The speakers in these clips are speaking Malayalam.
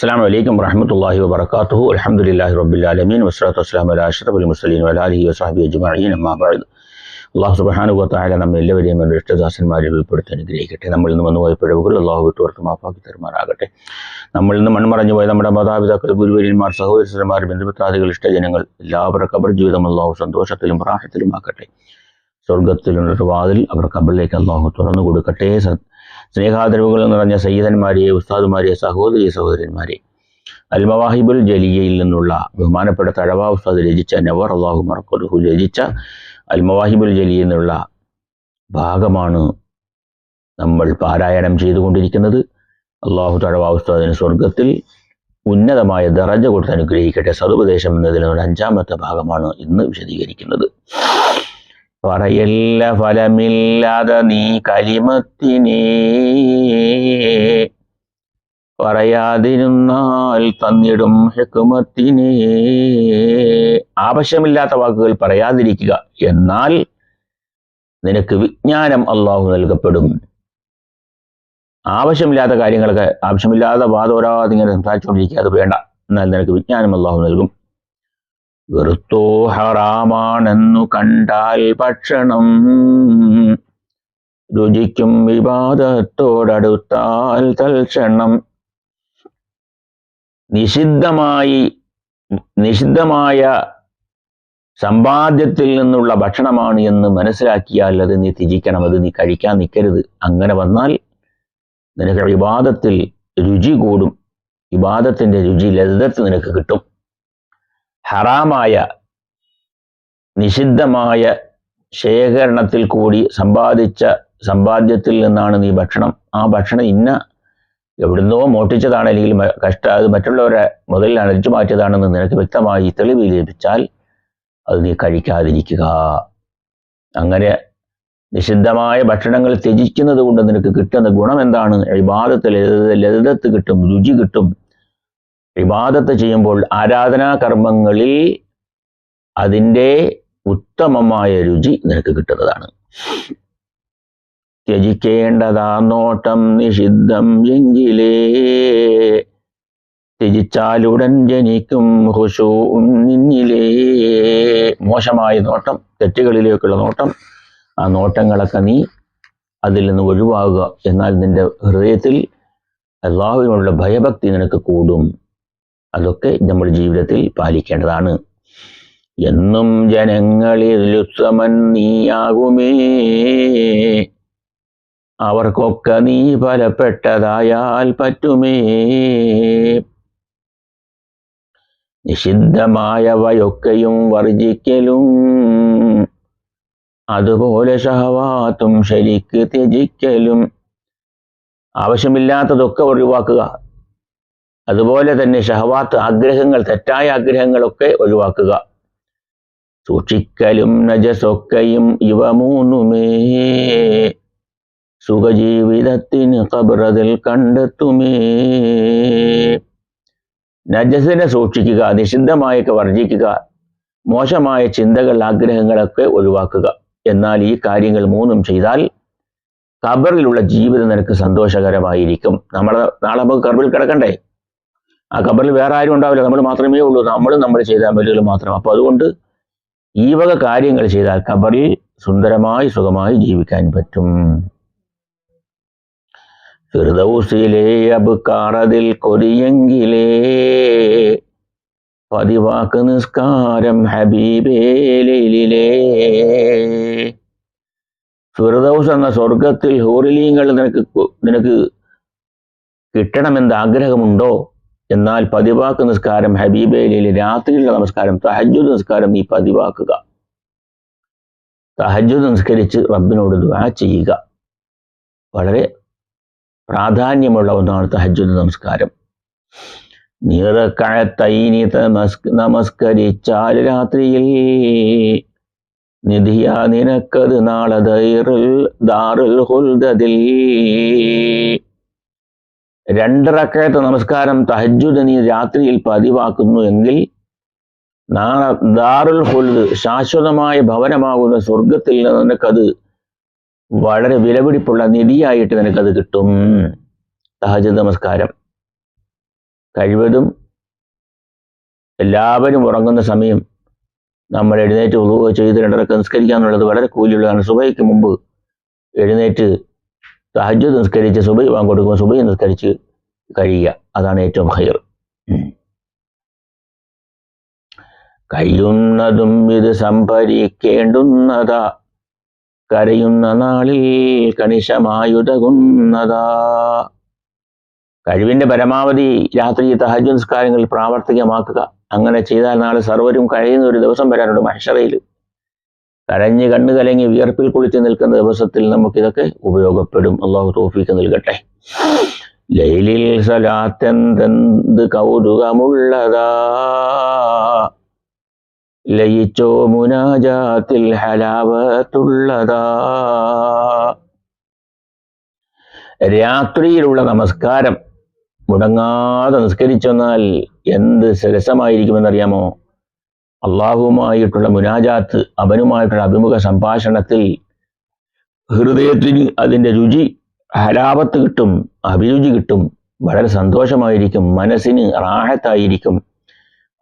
അസ്സാം വലൈക്കും വറഹമത്തല്ലാഹി വബർക്കാത്തുഹു അലഹമുല്ലാഹി റബ്ബുലാലമീൻ വസ്ലാത്തു വസ്സലാം അല അഷ്റഫ് മുസ്ലിം വലാലിഹി اللہ അജ്മഈൻ. അമ്മാബാദ് അള്ളാഹു സുബ്ഹാനഹു വതആല നമ്മെ എല്ലാവരെയും എന്റെ ഇഷ്ടദാസന്മാരിൽ ഉൾപ്പെടുത്തി അനുഗ്രഹിക്കട്ടെ. നമ്മളിൽ നിന്ന് വന്നുപോയ പിഴവുകൾ അള്ളാഹു വിട്ടുവർക്ക് മാപ്പാക്കി തരുമാറാകട്ടെ. നമ്മളിൽ നിന്ന് മൺമറഞ്ഞു പോയ നമ്മുടെ മാതാപിതാക്കൾ ഗുരുവര്യന്മാർ സഹോദരന്മാർ ബന്ധുമിത്രാദികൾ ഇഷ്ടജനങ്ങൾ എല്ലാവരുടെ കബർ ജീവിതം അള്ളാഹു സന്തോഷത്തിലും പ്രാഹത്തിലും ആക്കട്ടെ സ്വർഗത്തിലുള്ളൊരു വാതിൽ അവർ കബറിലേക്ക് അള്ളാഹു തുറന്നു കൊടുക്കട്ടെ സ്നേഹാദരവുകൾ നിറഞ്ഞ സയ്യിദന്മാരെ ഉസ്താദുമാരെ സഹോദരി സഹോദരന്മാരെ. അൽമവാഹിബുൽ ജലിയയിൽ നിന്നുള്ള ബഹുമാനപ്പെട്ട തഴവ ഉസ്താദ് രചിച്ച നവർ അള്ളാഹു മറക്കൊരുഹു രചിച്ച അൽമവാഹിബുൽ ജലിയിൽ നിന്നുള്ള ഭാഗമാണ് നമ്മൾ പാരായണം ചെയ്തുകൊണ്ടിരിക്കുന്നത്. അള്ളാഹു തഴവ ഉസ്താദിന് സ്വർഗത്തിൽ ഉന്നതമായ ദറജ കൊടുത്ത് അനുഗ്രഹിക്കട്ടെ. സതുപദേശം എന്നതിൽ അഞ്ചാമത്തെ ഭാഗമാണ് ഇന്ന് വിശദീകരിക്കുന്നത്. പറയല്ല ഫലമില്ലാതെ നീ കലിമത്തിനേ. പറയാതിരുന്നാൽ തന്നിടും ഹെക്കുമത്തിനെ ആവശ്യമില്ലാത്ത വാക്കുകൾ പറയാതിരിക്കുക എന്നാൽ നിനക്ക് വിജ്ഞാനം അള്ളാഹു നൽകപ്പെടും. ആവശ്യമില്ലാത്ത കാര്യങ്ങളൊക്കെ ആവശ്യമില്ലാത്ത വാദോരാതെ സംസാരിച്ചുകൊണ്ടിരിക്കുക അത് വേണ്ട. എന്നാൽ നിനക്ക് വിജ്ഞാനം അള്ളാഹു നൽകും. വെറുത്തോ ഹറാമാണെന്നു കണ്ടാൽ ഭക്ഷണം രുചിക്കും വിവാദത്തോടടുത്താൽ തൽക്ഷണം. നിഷിദ്ധമായി നിഷിദ്ധമായ സമ്പാദ്യത്തിൽ നിന്നുള്ള ഭക്ഷണമാണ് എന്ന് മനസ്സിലാക്കിയാൽ അത് നീ ത്യജിക്കണം അത് നീ കഴിക്കാൻ നിൽക്കരുത് അങ്ങനെ വന്നാൽ നിനക്ക് വിവാദത്തിൽ രുചി കൂടും. വിവാദത്തിന്റെ രുചി ലളിതത്ത് നിനക്ക് കിട്ടും. ഹറാമായ നിഷിദ്ധമായ ശേഖരണത്തിൽ കൂടി സമ്പാദിച്ച സമ്പാദ്യത്തിൽ നിന്നാണ് നീ ഭക്ഷണം. ആ ഭക്ഷണം ഇന്ന എവിടുന്നോ മോട്ടിച്ചതാണ് അല്ലെങ്കിൽ കഷ്ട അത് മറ്റുള്ളവരെ മുതലിൽ അടിച്ചു മാറ്റിയതാണെന്ന് നിനക്ക് വ്യക്തമായി തെളിവ് ലഭിച്ചാൽ അത് നീ കഴിക്കാതിരിക്കുക. അങ്ങനെ നിഷിദ്ധമായ ഭക്ഷണങ്ങൾ ത്യജിക്കുന്നത് കൊണ്ട് നിനക്ക് കിട്ടുന്ന ഗുണം എന്താണ്? ഇബാദത്ത് ലളിത ലളിതത്ത് കിട്ടും രുചി കിട്ടും ഇബാദത്ത് ചെയ്യുമ്പോൾ ആരാധനാ കർമ്മങ്ങളിൽ അതിന്റെ ഉത്തമമായ രുചി നിനക്ക് കിട്ടുന്നതാണ്. ത്യജിക്കേണ്ടതാ നോട്ടം നിഷിദ്ധം എങ്കിലേ. ത്യജിച്ചാലുടൻ ജനിക്കും ഹുഷു നിന്നിലേ. മോശമായ നോട്ടം തെറ്റുകളിലേക്കുള്ള നോട്ടം ആ നോട്ടങ്ങളൊക്കെ നീ അതിൽ നിന്ന് ഒഴിവാകുക. എന്നാൽ നിന്റെ ഹൃദയത്തിൽ അള്ളാഹുവിനുള്ള ഭയഭക്തി നിനക്ക് കൂടും. അതൊക്കെ നമ്മുടെ ജീവിതത്തിൽ പാലിക്കേണ്ടതാണ്. എന്നും ജനങ്ങളിൽ ഉത്തമൻ നീയാകുമേ. അവർക്കൊക്കെ നീ ഫലപ്പെട്ടതായാൽ പറ്റുമേ. നിഷിദ്ധമായവയൊക്കെയും വർജിക്കലും. അതുപോലെ ഷഹവാത്തും ശരിക്ക് ത്യജിക്കലും. ആവശ്യമില്ലാത്തതൊക്കെ ഒഴിവാക്കുക. അതുപോലെ തന്നെ ഷഹവാത്ത് ആഗ്രഹങ്ങൾ തെറ്റായ ആഗ്രഹങ്ങളൊക്കെ ഒഴിവാക്കുക. സൂക്ഷിക്കലും നജസൊക്കെയും ഇവ മൂന്നുമേ. സുഖജീവിതത്തിന് കബറതിൽ കണ്ടെത്തുമേ. നജസിനെ സൂക്ഷിക്കുക നിഷിദ്ധമായൊക്കെ വർജിക്കുക മോശമായ ചിന്തകൾ ആഗ്രഹങ്ങളൊക്കെ ഒഴിവാക്കുക. എന്നാൽ ഈ കാര്യങ്ങൾ മൂന്നും ചെയ്താൽ കബറിലുള്ള ജീവിതം നിനക്ക് സന്തോഷകരമായിരിക്കും. നമ്മൾ നാളെ നമുക്ക് ഖബറിൽ കിടക്കണ്ടേ? ആ ഖബറിൽ വേറെ ആരും ഉണ്ടാവില്ല. നമ്മൾ മാത്രമേ ഉള്ളൂ. നമ്മൾ നമ്മൾ ചെയ്ത അമലുകൾ മാത്രം. അപ്പോൾ അതുകൊണ്ട് ഈ വക കാര്യങ്ങൾ ചെയ്താൽ ഖബറിൽ സുന്ദരമായി സുഖമായി ജീവിക്കാൻ പറ്റും. ഫിർദൗസിലെ അബുക്കാറതിൽ കൊതിയെങ്കിലേ പതിവാക്ക് നിസ്കാരം ഹബീബേലിലേ ഫിർദൗസ് എന്ന സ്വർഗത്തിൽ ഹൂറിലീങ്ങൾ നിനക്ക് നിനക്ക് കിട്ടണമെന്ന് ആഗ്രഹമുണ്ടോ? എന്നാൽ പതിവാക്ക് നിസ്കാരം ഹബീബയിലെ രാത്രിയിലുള്ള നമസ്കാരം തഹജുദ് നിസ്കാരം നീ പതിവാക്കുക. തഹജുദ് നിസ്കരിച്ച് റബ്ബിനോട് ദുആ ചെയ്യുക. വളരെ പ്രാധാന്യമുള്ള ഒന്നാണ് തഹജുദ് നമസ്കാരം. നീറക്കഴത്തൈനി നമസ്കരിച്ചാൽ രാത്രിയിൽ നിധിയ നിനക്കത് നാളെ ദൈറുൽ ദാറുൽ ഹുൽദതിൽ രണ്ടിറക്കയത്ത് നമസ്കാരം തഹജുദ് നീ രാത്രിയിൽ പതിവാക്കുന്നു എങ്കിൽ നാളെ ദാറുൽ ഹുൽദ് ശാശ്വതമായ ഭവനമാകുന്ന സ്വർഗത്തിൽ നിന്ന് നിനക്കത് വളരെ വിലപിടിപ്പുള്ള നിധിയായിട്ട് നിനക്കത് കിട്ടും. തഹജ് നമസ്കാരം. കഴിവതും എല്ലാവരും ഉറങ്ങുന്ന സമയം നമ്മൾ എഴുന്നേറ്റ് ഉളവ് ചെയ്ത് രണ്ടരക്ക് നിസ്കരിക്കുക എന്നുള്ളത് വളരെ കൂലിയുള്ളതാണ്. സുബൈക്ക് മുമ്പ് എഴുന്നേറ്റ് തഹജ് നിസ്കരിച്ച് സുബൈ വാങ്ങി കൊടുക്കുമ്പോൾ സുബൈ നിസ്കരിച്ച് കഴിയുക. അതാണ് ഏറ്റവും ഹയർ കഴിയുന്നതും ഇത് സംഭരിക്കേണ്ടുന്നതാ. കരയുന്ന നാളിൽ കണിശമായുതകുന്നതാ കഴിവിന്റെ പരമാവധി രാത്രി തഹജ് നിസ്കാരങ്ങൾ പ്രാവർത്തികമാക്കുക. അങ്ങനെ ചെയ്താൽ നാളെ സർവരും കഴിയുന്ന ഒരു ദിവസം വരാനുണ്ട് മഹഷറയിൽ. കരഞ്ഞ് കണ്ണു കലങ്ങി വിയർപ്പിൽ കുളിച്ച് നിൽക്കുന്ന ദിവസത്തിൽ നമുക്കിതൊക്കെ ഉപയോഗപ്പെടും. അള്ളാഹു തോഫിക്ക് നൽകട്ടെ. ലൈലിൽ സലാത്തെന്തെന്ത് കൗതുകമുള്ളതാ. ലയിച്ചോ മുനാജാത്തിൽ ഹലാവത്തുള്ളതാ. രാത്രിയിലുള്ള നമസ്കാരം മുടങ്ങാതെ നിസ്കരിച്ചെന്നാൽ എന്ത് സരസമായിരിക്കുമെന്നറിയാമോ? അള്ളാഹുവുമായിട്ടുള്ള മുനാജാത്ത് അവനുമായിട്ടുള്ള അഭിമുഖ സംഭാഷണത്തിൽ ഹൃദയത്തിന് അതിന്റെ രുചി ഹലാപത്ത് കിട്ടും അഭിരുചി കിട്ടും വളരെ സന്തോഷമായിരിക്കും മനസ്സിന് റാഹത്തായിരിക്കും.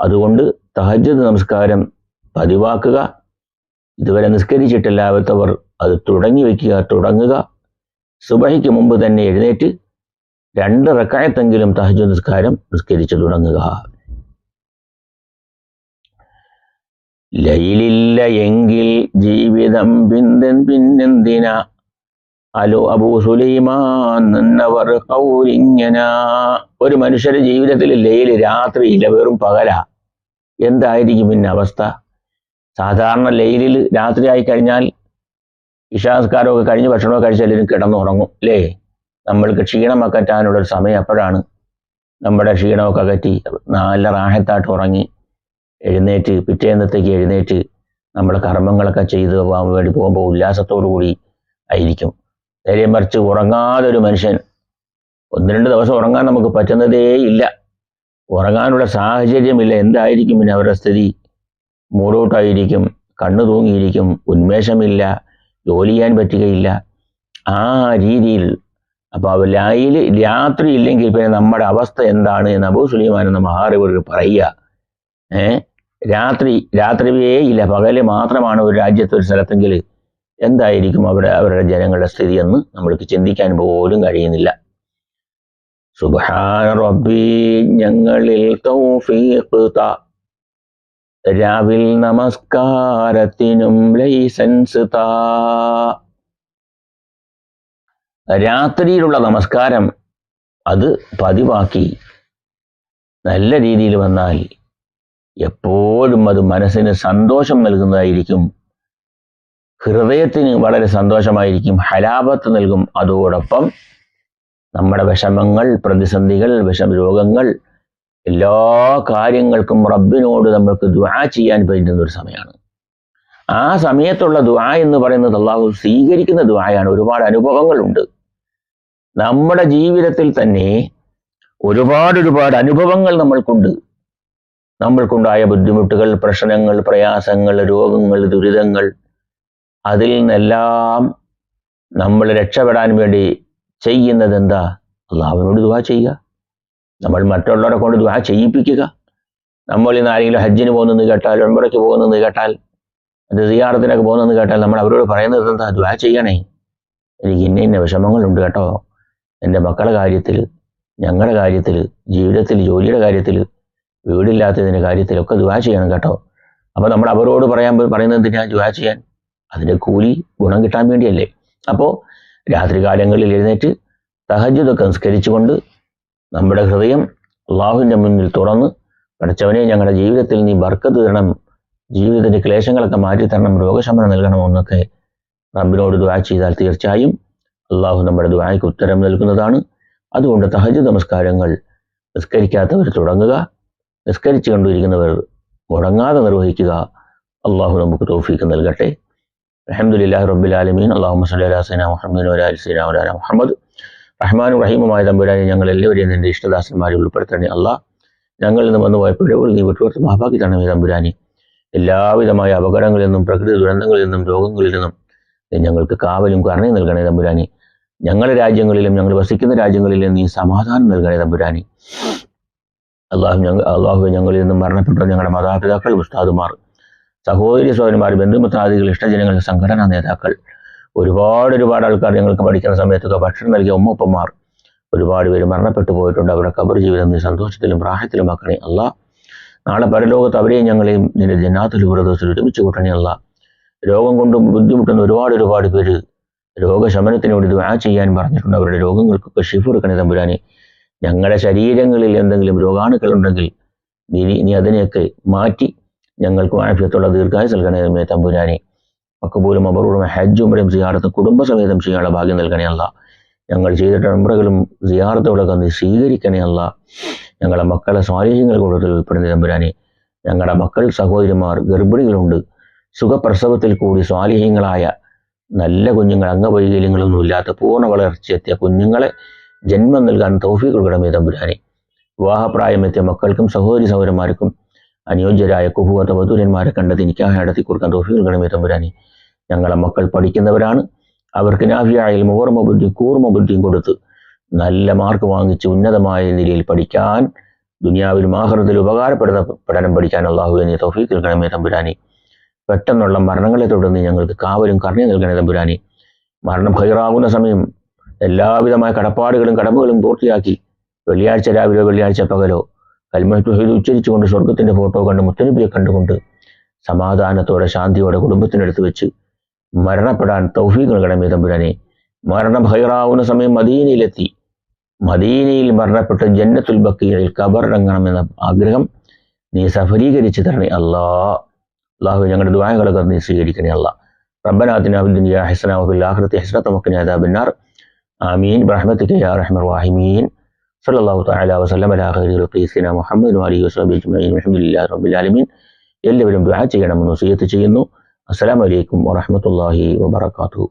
അതുകൊണ്ട് തഹജദ് നമസ്കാരം പതിവാക്കുക. ഇതുവരെ നിസ്കരിച്ചിട്ടില്ലാത്തവർ അത് തുടങ്ങി വയ്ക്കുക തുടങ്ങുക. സുബഹിക്ക് മുമ്പ് തന്നെ എഴുന്നേറ്റ് രണ്ട് റക്കായത്തെങ്കിലും തഹജു നിസ്കാരം നിസ്കരിച്ചു തുടങ്ങുക. ലൈലില്ല എങ്കിൽ ജീവിതം പിന്തൻ പിന്നെന്തിന? അലോ അബൂ സുലൈമാൻ നിന്നവർ കൗലിങ്ങന. ഒരു മനുഷ്യരുടെ ജീവിതത്തിൽ ലൈൽ രാത്രിയില്ല വെറും പകല. എന്തായിരിക്കും പിന്നെ അവസ്ഥ? സാധാരണ ലൈലിൽ രാത്രി ആയി കഴിഞ്ഞാൽ ഇഷാസ്കാരമൊക്കെ കഴിഞ്ഞ് ഭക്ഷണമൊക്കെ കഴിച്ച് എല്ലാവരും കിടന്നുറങ്ങും അല്ലേ നമ്മൾക്ക് ക്ഷീണം ഒരു സമയം എപ്പോഴാണ് നമ്മുടെ ക്ഷീണമൊക്കെ അകറ്റി നല്ല റാഹത്തായിട്ട് ഉറങ്ങി. എഴുന്നേറ്റ് പിറ്റേന്നത്തേക്ക് എഴുന്നേറ്റ് നമ്മുടെ കർമ്മങ്ങളൊക്കെ ചെയ്ത് പോകാൻ വേണ്ടി പോകുമ്പോൾ ഉല്ലാസത്തോടു കൂടി ആയിരിക്കും. നേരെ മറിച്ച് ഉറങ്ങാതെ ഒരു മനുഷ്യൻ ഒന്ന് രണ്ട് ദിവസം ഉറങ്ങാൻ നമുക്ക് പറ്റുന്നതേ ഇല്ല. ഉറങ്ങാനുള്ള സാഹചര്യമില്ല. എന്തായിരിക്കും പിന്നെ അവരുടെ സ്ഥിതി? മൂടോട്ടായിരിക്കും കണ്ണു തൂങ്ങിയിരിക്കും ഉന്മേഷമില്ല ജോലി ചെയ്യാൻ പറ്റുകയില്ല. ആ രീതിയിൽ അപ്പോൾ അവ ലൈൽ രാത്രി ഇല്ലെങ്കിൽ പിന്നെ നമ്മുടെ അവസ്ഥ എന്താണ് എന്ന് അബൂ സുലൈമാൻ എന്ന മഹാറിവർ പറയുക. ഏ? രാത്രി രാത്രിയേ ഇല്ല. പകൽ മാത്രമാണ് ഒരു രാജ്യത്ത് ഒരു സ്ഥലത്തെങ്കിൽ എന്തായിരിക്കും അവിടെ അവരുടെ ജനങ്ങളുടെ സ്ഥിതി എന്ന് നമ്മൾക്ക് ചിന്തിക്കാൻ പോലും കഴിയുന്നില്ല. റബ്ബി ഞങ്ങളിൽ രാവിൽ നമസ്കാരത്തിനും ലൈസൻസ് രാത്രിയിലുള്ള നമസ്കാരം അത് പതിവാക്കി നല്ല രീതിയിൽ വന്നാൽ എപ്പോഴും അത് മനസ്സിന് സന്തോഷം നൽകുന്നതായിരിക്കും. ഹൃദയത്തിന് വളരെ സന്തോഷമായിരിക്കും. ഹലാപത്ത് നൽകും. അതോടൊപ്പം നമ്മുടെ വിഷമങ്ങൾ പ്രതിസന്ധികൾ വിഷമ രോഗങ്ങൾ എല്ലാ കാര്യങ്ങൾക്കും റബ്ബിനോട് നമ്മൾക്ക് ദുആ ചെയ്യാൻ പറ്റുന്ന ഒരു സമയമാണ്. ആ സമയത്തുള്ള ദുആ എന്ന് പറയുന്നത് അള്ളാഹു സ്വീകരിക്കുന്ന ദുആയാണ്. ഒരുപാട് അനുഭവങ്ങളുണ്ട്. നമ്മുടെ ജീവിതത്തിൽ തന്നെ ഒരുപാട് ഒരുപാട് അനുഭവങ്ങൾ നമ്മൾക്കുണ്ട്. നമ്മൾക്കുണ്ടായ ബുദ്ധിമുട്ടുകൾ പ്രശ്നങ്ങൾ പ്രയാസങ്ങൾ രോഗങ്ങൾ ദുരിതങ്ങൾ അതിൽ നിന്നെല്ലാം നമ്മൾ രക്ഷപ്പെടാൻ വേണ്ടി ചെയ്യുന്നത് എന്താ? അള്ളാഹുവിനോട് ദുവാ ചെയ്യുക. നമ്മൾ മറ്റുള്ളവരെ കൊണ്ട് ദുവാ ചെയ്യിപ്പിക്കുക. നമ്മൾ ഇന്ന് ആരെങ്കിലും ഹജ്ജിന് പോകുന്നെന്ന് കേട്ടാൽ ഒമ്പറയ്ക്ക് പോകുന്നെന്ന് കേട്ടാൽ അത് സിയാറത്തിനൊക്കെ പോകുന്നെന്ന് കേട്ടാൽ നമ്മൾ അവരോട് പറയുന്നത് എന്താ? ദുവാ ചെയ്യണേ. എനിക്ക് ഇന്ന ഇന്ന വിഷമങ്ങളുണ്ട് കേട്ടോ. എന്റെ മക്കളുടെ കാര്യത്തിൽ ഞങ്ങളുടെ കാര്യത്തിൽ ജീവിതത്തിൽ ജോലിയുടെ കാര്യത്തിൽ വീടില്ലാത്തതിന്റെ കാര്യത്തിലൊക്കെ ദുവാ ചെയ്യണം കേട്ടോ. അപ്പോൾ നമ്മൾ അവരോട് പറയാൻ പറയുന്നത് എന്തിനാ? ദുവാ ചെയ്യാൻ. അതിന്റെ കൂലി ഗുണം കിട്ടാൻ വേണ്ടിയല്ലേ. അപ്പോൾ രാത്രി കാലങ്ങളിൽ എഴുന്നേറ്റ് തഹജ്ജുദൊക്കെ സംസ്കരിച്ചുകൊണ്ട് നമ്മുടെ ഹൃദയം അള്ളാഹുവിന്റെ മുന്നിൽ തുറന്ന് പഠിച്ചവനെ ഞങ്ങളുടെ ജീവിതത്തിൽ നീ ബർക്കത്ത് തരണം ജീവിതത്തിന്റെ ക്ലേശങ്ങളൊക്കെ മാറ്റി തരണം രോഗശമനം നൽകണമെന്നൊക്കെ റബ്ബിനോട് ദുആ ചെയ്താൽ തീർച്ചയായും അള്ളാഹു നമ്മുടെ ദുആയ്ക്ക് ഉത്തരം നൽകുന്നതാണ്. അതുകൊണ്ട് തഹജ് നമസ്കാരങ്ങൾ നിസ്കരിക്കാത്തവർ തുടങ്ങുക. നിസ്കരിച്ചു കണ്ടിരിക്കുന്നവർ മുടങ്ങാതെ നിർവഹിക്കുക അള്ളാഹു നമുക്ക് തോഫിക്ക് നൽകട്ടെ. അഹമ്മദില്ലാഹി റബ്ബിൽ ആലമീൻ. അള്ളാഹു സല്ലി അലാ മുഹമ്മദ് മുഹമ്മദ്. റഹ്മാനും റഹീമുമായ തമ്പുരാനെ ഞങ്ങൾ എല്ലാവരെയും നിന്റെ ഇഷ്ടദാസന്മാരെ ഉൾപ്പെടുത്തണേ അല്ല ഞങ്ങളിൽ നിന്ന് വന്നു പോയ നീ വിട്ടുപുറത്ത് മാപ്പാക്കി തണമേ തമ്പുരാനി. എല്ലാവിധമായ അപകടങ്ങളിൽ നിന്നും പ്രകൃതി ദുരന്തങ്ങളിൽ നിന്നും രോഗങ്ങളിൽ നിന്നും ഞങ്ങൾക്ക് കാവലും കരുണയും നൽകണേ തമ്പുരാനി. ഞങ്ങളുടെ രാജ്യങ്ങളിലും ഞങ്ങൾ വസിക്കുന്ന രാജ്യങ്ങളിലും നീ സമാധാനം നൽകണേ തമ്പുരാനെ. അള്ളാഹു ഞങ്ങൾ അള്ളാഹു ഞങ്ങളിൽ നിന്നും മരണപ്പെട്ട ഞങ്ങളുടെ മാതാപിതാക്കൾ ഉസ്താദുമാർ സഹോദരി സഹോദരന്മാർ ബന്ധുമിത്രാദികൾ ഇഷ്ടജനങ്ങൾ സംഘടനാ നേതാക്കൾ. ഒരുപാട് ഒരുപാട് ആൾക്കാർ ഞങ്ങൾക്ക് പഠിക്കുന്ന സമയത്തൊക്കെ ഭക്ഷണം നൽകിയ ഉമ്മപ്പന്മാർ. ഒരുപാട് പേര് മരണപ്പെട്ടു പോയിട്ടുണ്ട്. അവരുടെ കബർ ജീവിതം നീ സന്തോഷത്തിലും പ്രാഹത്തിലുമാക്കണേ അല്ല. നാളെ പരലോകത്ത് അവരെയും ഞങ്ങളെയും നിന്റെ ജന്നാത്തിൽ ദിവസം ഒരുമിച്ച് കൂട്ടണേ അല്ല. രോഗം കൊണ്ടും ബുദ്ധിമുട്ടുന്ന ഒരുപാട് ഒരുപാട് പേര് രോഗശമനത്തിന് വേണ്ടി ദുആ ചെയ്യാൻ പറഞ്ഞിട്ടുണ്ട്. അവരുടെ രോഗങ്ങൾക്കൊക്കെ ഷിഫ് എടുക്കണേ തമ്പുരാനെ. ഞങ്ങളുടെ ശരീരങ്ങളിൽ എന്തെങ്കിലും രോഗാണുക്കൾ ഉണ്ടെങ്കിൽ നീ നീ അതിനെയൊക്കെ മാറ്റി ഞങ്ങൾക്ക് ആഫ്യത്തുള്ള ദീർഘായുസ് നൽകണേ തമ്പുരാനെ. മക്കബൂലും അബറൂറും ഹജ്ജും ഉംറയും സിയാറത്തും കുടുംബസമേതം ചെയ്യാനുള്ള ഭാഗ്യം നൽകണേ അല്ല. ഞങ്ങൾ ചെയ്തിട്ട് ഉംറകളും സിയാറത്തോടൊക്കെ നീ സ്വീകരിക്കണേ അല്ല. ഞങ്ങളുടെ മക്കളെ സ്വാധീനങ്ങൾ കൂടുതൽ ഉൾപ്പെടുന്ന തമ്പുരാനെ. ഞങ്ങളുടെ മക്കൾ സഹോദരിമാർ ഗർഭിണികളുണ്ട്. സുഖപ്രസവത്തിൽ കൂടി സ്വാലിഹ്യങ്ങളായ നല്ല കുഞ്ഞുങ്ങൾ അംഗവൈകല്യങ്ങളൊന്നും ഇല്ലാത്ത പൂർണ വളർച്ചയെത്തിയ കുഞ്ഞുങ്ങളെ ജന്മം നൽകാൻ തൗഫീഖ് കൊടുക്കണമേ തമ്പുരാനെ. വിവാഹപ്രായമെത്തിയ മക്കൾക്കും സഹോദരി സഹോദരന്മാർക്കും അനുയോജ്യരായ കുഹുവത്ത വധൂരന്മാരെ കണ്ടെത്തി നിക്കാഹ നടത്തി കൊടുക്കാൻ തൗഫീഖ് കൊടുക്കണമേ തമ്പുരാനെ. ഞങ്ങളെ മക്കൾ പഠിക്കുന്നവരാണ്. അവർക്ക് നാഫിയായാലും ഓർമ്മ ബുദ്ധിയും കൂർമ്മ ബുദ്ധിയും കൊടുത്ത് നല്ല മാർക്ക് വാങ്ങിച്ച് ഉന്നതമായ നിലയിൽ പഠിക്കാൻ ദുനിയാവിലും ആഹ്റത്തിൽ ഉപകാരപ്പെടുന്ന പഠനം പഠിക്കാൻ അള്ളാഹു നീ തൗഫീഖ് നൽകണമേ തമ്പുരാനെ. പെട്ടെന്നുള്ള മരണങ്ങളെ തുടർന്ന് ഞങ്ങൾക്ക് കാവലും കരുണയും നൽകണേ തമ്പുരാനെ. മരണം ഹൈറാകുന്ന സമയം എല്ലാവിധമായ കടപ്പാടുകളും കടമകളും പൂർത്തിയാക്കി വെള്ളിയാഴ്ച രാവിലെ വെള്ളിയാഴ്ച പകലോ കൽമത്തുഹീദ് ഉച്ചരിച്ചുകൊണ്ട് സ്വർഗത്തിന്റെ ഫോട്ടോ കണ്ട് മുത്തനബിയെ കണ്ടുകൊണ്ട് സമാധാനത്തോടെ ശാന്തിയോടെ കുടുംബത്തിനടുത്ത് വെച്ച് മരണപ്പെടാൻ തൗഫീഖ് നൽകണമേ തമ്പുരാനെ. മരണം ഭൈറാവുന്ന സമയം മദീനയിലെത്തി. മദീനയിൽ മരണപ്പെട്ട ജന്നത്തുൽ ബക്കീറിൽ എന്ന ആഗ്രഹം നീ സഫലീകരിച്ച് തരണേ അള്ളാ അള്ളാഹു ഞങ്ങളുടെ ദ്വായകളൊക്കെ നീ സ്വീകരിക്കണേ അല്ല. റബ്ബനാഥിനാബിൻ ഹസനാഹുൽ ആഹ്റത്തി ഹസ്രത്തമക്കിനാദാബിന്നാർ ആമീൻ ബ്രഹ്മത്തിക്ക് യാ റഹ്മർ വാഹിമീൻ സല്ലാഹു തല വസ്ലം അലാഹുറീസിന മുഹമ്മദ് അലി വസ്ലബി അജ്മീൻ അഹമ്മദില്ലാ റബ്ബുലാലമീൻ എല്ലാവരും ദുആ ചെയ്യണമെന്ന് സീയത്ത് ചെയ്യുന്നു അസ്സാം വലൈക്കും വറഹമത്തല്ലാഹി വബർക്കാത്തു